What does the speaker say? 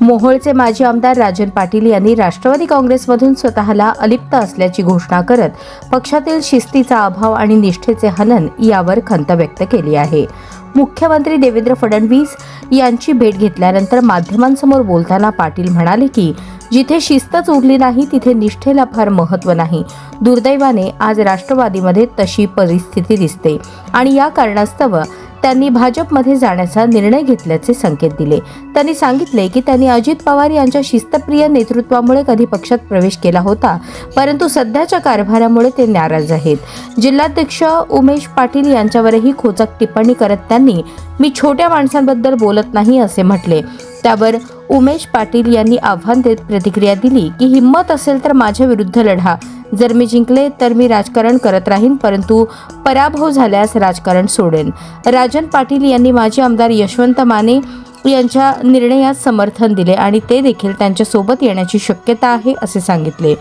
मोहोळचे माजी आमदार राजन पाटील यांनी राष्ट्रवादी काँग्रेसमधून स्वतःला अलिप्त असल्याची घोषणा करत पक्षातील शिस्तीचा अभाव आणि निष्ठेचे हनन यावर खंत व्यक्त केली आहे. मुख्यमंत्री देवेंद्र फडणवीस यांची भेट घेतल्यानंतर माध्यमांसमोर बोलताना पाटील म्हणाले की जिथे शिस्तच उरली नाही तिथे निष्ठेला फार महत्त्व नाही. दुर्दैवाने आज राष्ट्रवादीमध्ये तशी परिस्थिती दिसते. आणि या कारणास्तव त्यांनी भाजपमध्ये जाण्याचा निर्णय घेतल्याचे संकेत दिले. त्यांनी सांगितले की त्यांनी अजित पवार यांच्या शिस्तप्रिय नेतृत्वामुळे कधी पक्षात प्रवेश केला होता परंतु सध्याच्या कारभारामुळे ते नाराज आहेत. जिल्हाध्यक्ष उमेश पाटील यांच्यावरही खोचक टिप्पणी करत त्यांनी मी छोट्या माणसांबद्दल बोलत नाही असे म्हटले. त्यावर उमेश पाटील यांनी आव्हान देत प्रतिक्रिया दिली की हिंमत असेल तर माझ्या विरुद्ध लढा. जर मी जिंकले तर मी राजकारण करत राहीन परंतु पराभव झाल्यास राजकारण सोडेन. राजन पाटील यांनी माजी आमदार यशवंत माने यांच्या निर्णयास समर्थन दिले आणि ते देखील त्यांच्यासोबत येण्याची शक्यता आहे असे सांगितले.